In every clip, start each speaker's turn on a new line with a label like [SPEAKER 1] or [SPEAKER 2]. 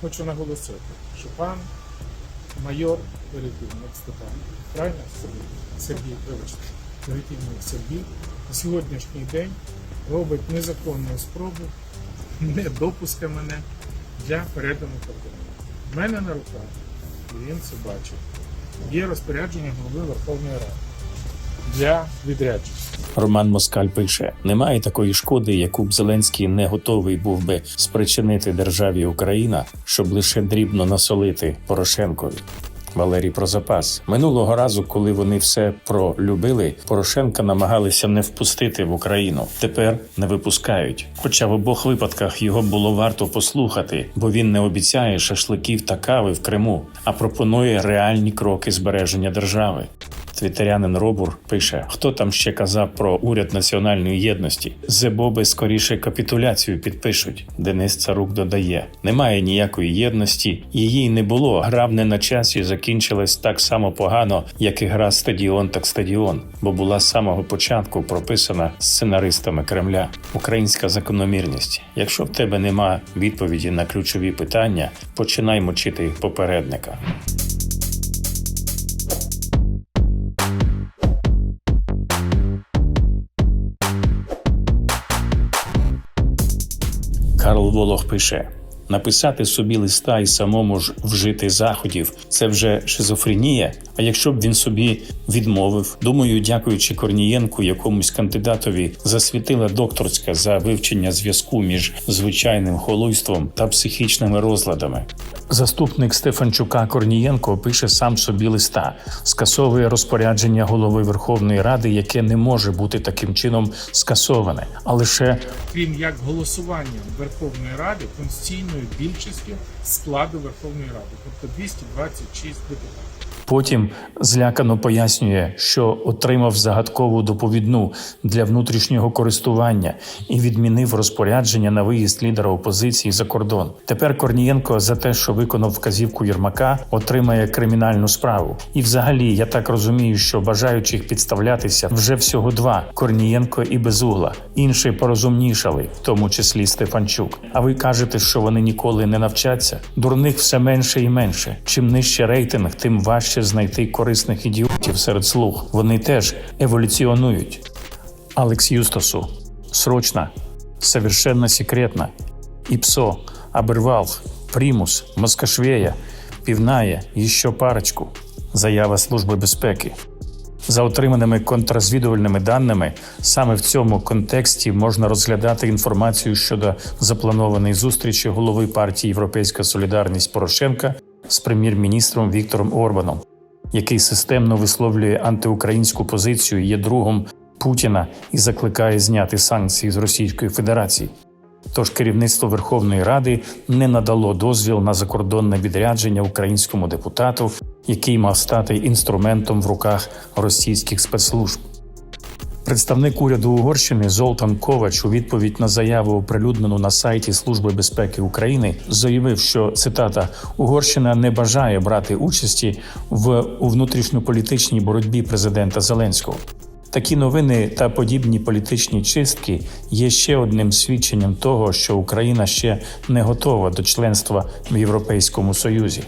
[SPEAKER 1] хочу наголосити, що пан майор Перепільник Степан, правильно Сергій? Вибачте, Перепільник Сергій на сьогоднішній день робить незаконну спробу не допуска мене для передану кордону. В мене на руках, і він це бачить, є розпорядження голови Верховної Ради для відрядження.
[SPEAKER 2] Роман Москаль пише: немає такої шкоди, яку б Зеленський не готовий був би спричинити державі Україна, щоб лише дрібно насолити Порошенкові. Валерій про запас минулого разу, коли вони все пролюбили, Порошенка намагалися не впустити в Україну. Тепер не випускають. Хоча в обох випадках його було варто послухати, бо він не обіцяє шашликів та кави в Криму, а пропонує реальні кроки збереження держави. Твітерянин Робур пише: хто там ще казав про уряд національної єдності? Зебоби скоріше капітуляцію підпишуть. Денис Царук додає: немає ніякої єдності, її не було. Гра в не на часі закінчилась так само погано, як і гра стадіон так стадіон, бо була з самого початку прописана сценаристами Кремля. Українська закономірність. Якщо в тебе нема відповіді на ключові питання, починай мочити попередника. Карл Волох пише: написати собі листа і самому ж вжити заходів це вже шизофренія. А якщо б він собі відмовив, думаю, дякуючи Корнієнку, якомусь кандидатові засвітила докторська за вивчення зв'язку між звичайним холуйством та психічними розладами. Заступник Стефанчука Корнієнко пише сам собі листа, скасовує розпорядження голови Верховної Ради, яке не може бути таким чином скасоване, а лише
[SPEAKER 1] крім як голосуванням Верховної Ради конституційною більшістю складу Верховної Ради, тобто 226 депутатів.
[SPEAKER 2] Потім злякано пояснює, що отримав загадкову доповідну для внутрішнього користування і відмінив розпорядження на виїзд лідера опозиції за кордон. Тепер Корнієнко за те, що виконав вказівку Єрмака, отримає кримінальну справу. І, взагалі, я так розумію, що бажаючих підставлятися вже всього два: Корнієнко і Безугла. Інші порозумнішали, в тому числі Стефанчук. А ви кажете, що вони ніколи не навчаться? Дурних все менше і менше. Чим нижче рейтинг, тим важче знайти корисних ідіотів серед слуг. Вони теж еволюціонують. Алекс Юстасу. Срочно. Совершенно секретно. ИПСО, Абервалх, Примус, Москашвея, Півная, і ще парочку. Заява Служби безпеки. За отриманими контррозвідувальними даними, саме в цьому контексті можна розглядати інформацію щодо запланованої зустрічі голови партії Європейська Солідарність Порошенка з прем'єр-міністром Віктором Орбаном, який системно висловлює антиукраїнську позицію, є другом Путіна і закликає зняти санкції з Російської Федерації. Тож керівництво Верховної Ради не надало дозвіл на закордонне відрядження українському депутату, який мав стати інструментом в руках російських спецслужб. Представник уряду Угорщини Золтан Ковач у відповідь на заяву, оприлюднену на сайті Служби безпеки України, заявив, що цитата Угорщина не бажає брати участі в у внутрішньополітичній боротьбі президента Зеленського. Такі новини та подібні політичні чистки є ще одним свідченням того, що Україна ще не готова до членства в Європейському Союзі.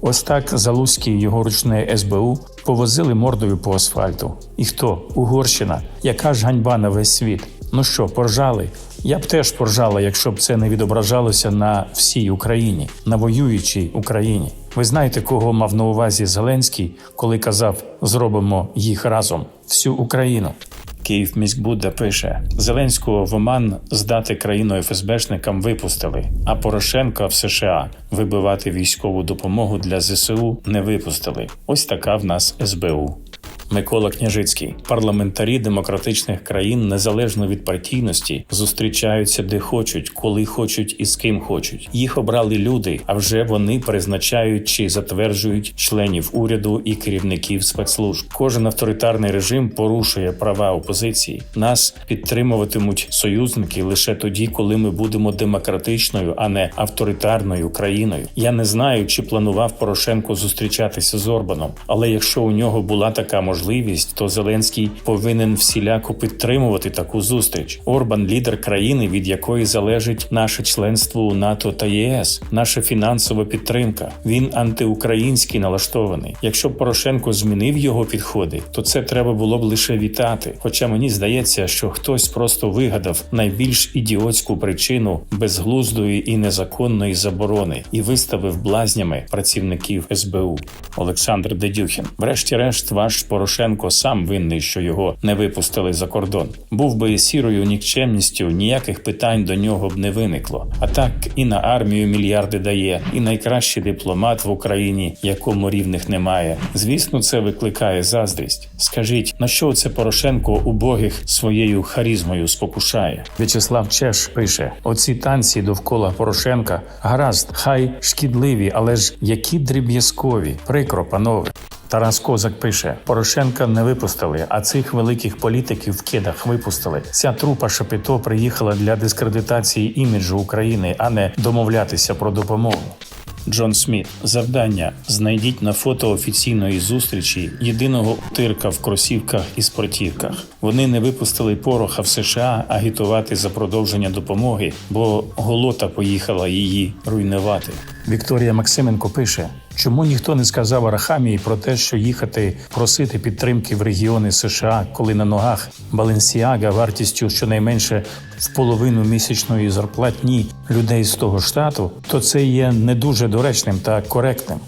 [SPEAKER 2] Ось так Залузький і його ручне СБУ повозили мордою по асфальту. І хто? Угорщина. Яка ж ганьба на весь світ? Ну що, поржали? Я б теж поржала, якщо б це не відображалося на всій Україні, на воюючій Україні. Ви знаєте, кого мав на увазі Зеленський, коли казав зробимо їх разом всю Україну. Київ міськбуда пише: Зеленського в Оман здати країну ФСБшникам випустили, а Порошенка в США вибивати військову допомогу для ЗСУ не випустили. Ось така в нас СБУ. Микола Княжицький, парламентарі демократичних країн, незалежно від партійності, зустрічаються де хочуть, коли хочуть і з ким хочуть. Їх обрали люди, а вже вони призначають чи затверджують членів уряду і керівників спецслужб. Кожен авторитарний режим порушує права опозиції. Нас підтримуватимуть союзники лише тоді, коли ми будемо демократичною, а не авторитарною країною. Я не знаю, чи планував Порошенко зустрічатися з Орбаном, але якщо у нього була така можливість, можливість, то Зеленський повинен всіляко підтримувати таку зустріч. Орбан лідер країни, від якої залежить наше членство у НАТО та ЄС, наша фінансова підтримка. Він антиукраїнський налаштований. Якщо Порошенко змінив його підходи, то це треба було б лише вітати. Хоча мені здається, що хтось просто вигадав найбільш ідіотську причину безглуздої і незаконної заборони і виставив блазнями працівників СБУ. Олександр Дедюхін. Врешті-решт, ваш Порошенко сам винний, що його не випустили за кордон. Був би сірою нікчемністю, ніяких питань до нього б не виникло. А так і на армію мільярди дає, і найкращий дипломат в Україні, якому рівних немає. Звісно, це викликає заздрість. Скажіть, на що це Порошенко убогих своєю харізмою спокушає? В'ячеслав Чеш пише: оці танці довкола Порошенка гаразд, хай шкідливі, але ж які дріб'язкові, прикро, панове. Тарас Козак пише: Порошенка не випустили, а цих великих політиків в кедах випустили. Ця трупа Шапіто приїхала для дискредитації іміджу України, а не домовлятися про допомогу. Джон Сміт, завдання: знайдіть на фото офіційної зустрічі єдиного тирка в кросівках і спортівках. Вони не випустили пороха в США агітувати за продовження допомоги, бо голота поїхала її руйнувати. Вікторія Максименко пише: чому ніхто не сказав Арахамії про те, що їхати просити підтримки в регіони США, коли на ногах Баленсіага вартістю щонайменше в половину місячної зарплатні людей з того штату, то це є не дуже доречним та коректним.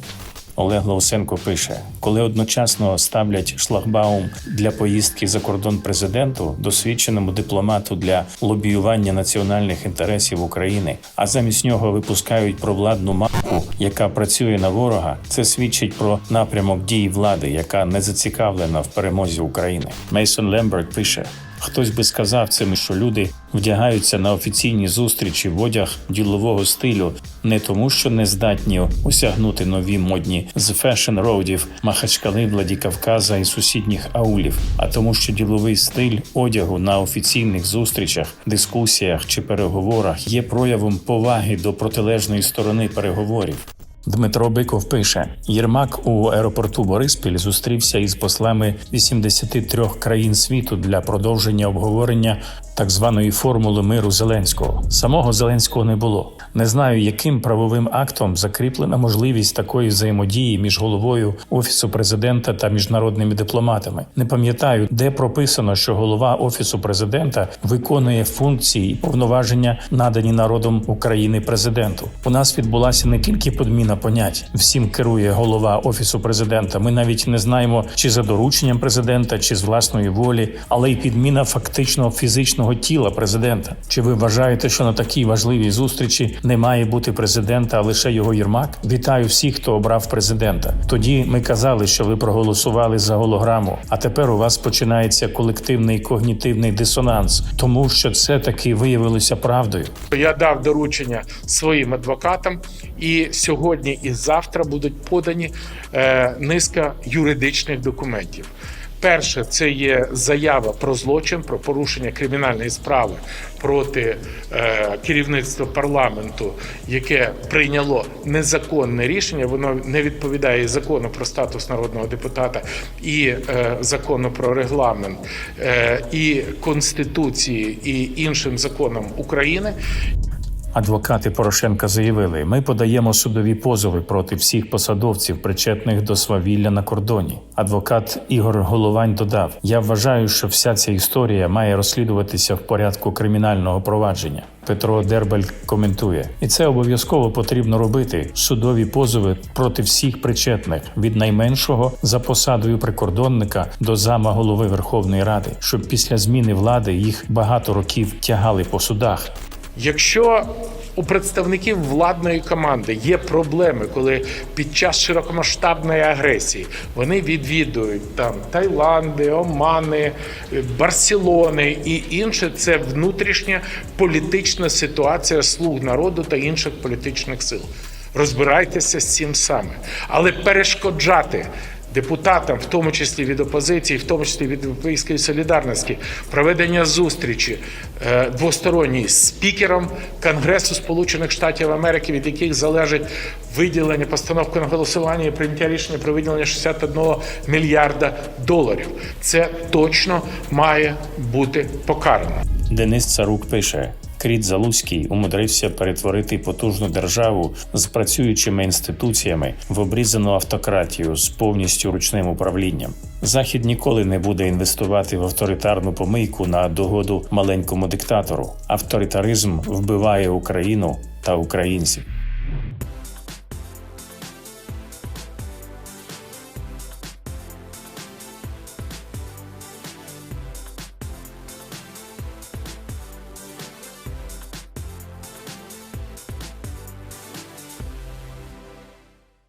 [SPEAKER 2] Олег Ловсенко пише: коли одночасно ставлять шлагбаум для поїздки за кордон президенту, досвідченому дипломату для лобіювання національних інтересів України, а замість нього випускають провладну марку, яка працює на ворога, це свідчить про напрямок дій влади, яка не зацікавлена в перемозі України. Мейсон Лемберт пише. Хтось би сказав цим, що люди вдягаються на офіційні зустрічі в одяг ділового стилю не тому, що не здатні осягнути нові модні з фешн роудів Махачкали, Владікавказа і сусідніх аулів, а тому, що діловий стиль одягу на офіційних зустрічах, дискусіях чи переговорах є проявом поваги до протилежної сторони переговорів. Дмитро Биков пише: Єрмак у аеропорту Бориспіль зустрівся із послами 83 країн світу для продовження обговорення так званої формули миру Зеленського. Самого Зеленського не було. Не знаю, яким правовим актом закріплена можливість такої взаємодії між головою офісу президента та міжнародними дипломатами. Не пам'ятаю, де прописано, що голова офісу президента виконує функції і повноваження, надані народом України президенту. У нас відбулася не тільки подміна понять. Всім керує голова офісу президента. Ми навіть не знаємо, чи за дорученням президента, чи з власної волі, але й підміна фактично фізичного тіла президента. Чи ви вважаєте, що на такій важливій зустрічі не має бути президента, а лише його Єрмак? Вітаю всіх, хто обрав президента. Тоді ми казали, що ви проголосували за голограму. А тепер у вас починається колективний когнітивний дисонанс, тому що це таки виявилося правдою.
[SPEAKER 1] Я дав доручення своїм адвокатам, і сьогодні і завтра будуть подані е, низка юридичних документів. Перше, це є заява про злочин, про порушення кримінальної справи проти е, керівництва парламенту, яке прийняло незаконне рішення. Воно не відповідає закону про статус народного депутата і е, закону про регламент, е, і конституції, і іншим законам України.
[SPEAKER 2] Адвокати Порошенка заявили: ми подаємо судові позови проти всіх посадовців, причетних до свавілля на кордоні. Адвокат Ігор Головань додав: Я вважаю, що вся ця історія має розслідуватися в порядку кримінального провадження. Петро Дербель коментує, і це обов'язково потрібно робити. Судові позови проти всіх причетних від найменшого за посадою прикордонника до зама голови Верховної Ради, щоб після зміни влади їх багато років тягали по судах.
[SPEAKER 1] Якщо у представників владної команди є проблеми, коли під час широкомасштабної агресії вони відвідують там Таїланди, Омани, Барселони і інше, це внутрішня політична ситуація слуг народу та інших політичних сил. Розбирайтеся з цим саме, але перешкоджати депутатам, в тому числі від опозиції, в тому числі від Європейської солідарності, проведення зустрічі е, двосторонньої з спікером Конгресу Сполучених Штатів Америки, від яких залежить виділення постановки на голосування і прийняття рішення про виділення 61 мільярда доларів. Це точно має бути покарано.
[SPEAKER 2] Денис Царук пише: Кріт Залузький умудрився перетворити потужну державу з працюючими інституціями в обрізану автократію з повністю ручним управлінням. Захід ніколи не буде інвестувати в авторитарну помийку на догоду маленькому диктатору. Авторитаризм вбиває Україну та українців.